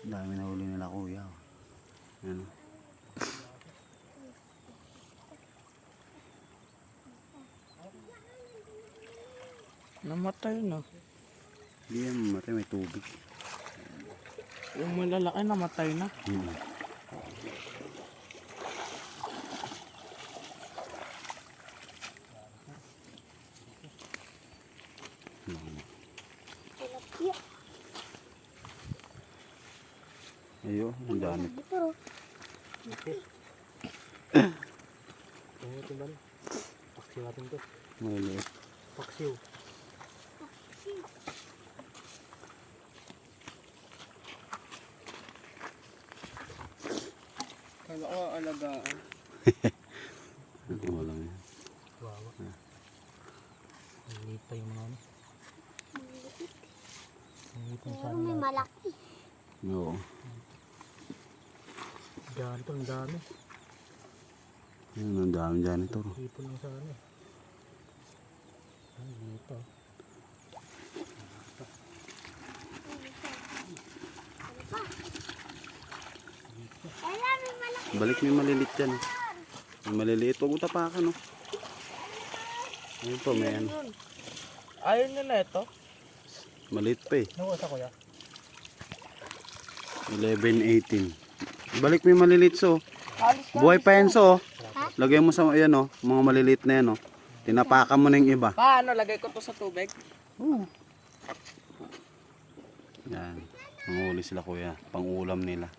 Dami na huli nila kuya. Ano? Namatay na. Hindi yan mamatay, may tubig. Yung malalaki namatay na. Hmm. Tilapia. Ayun, ang dami. Ano ito ba? Paksiw natin to. Maliliit. Paksiw. Kala ko alagaan. Lang yan. Wawa. Maliit pa yung mga ano. Maliit yung pero sana may natin. malaki. Oo. To, ang dami. Ayun, ang dami dyan ito. Ipon lang sana eh. Ay, dito. Balik may maliliit dyan. eh. May maliliit. Huwag mo tapakan, oh. Ayun po, may ano. Nyo na ito. Maliit pa eh. Nakuha sa kuya. 11, 18. Balik mo yung maliliit so. Buhay pa yan so. Lagay mo sa yan oh, mga maliliit na yan oh. Tinapakan mo na yung iba. Paano? Lagay ko to sa tubig? Oo. Yan. Manghuli sila kuya. Pang ulam nila.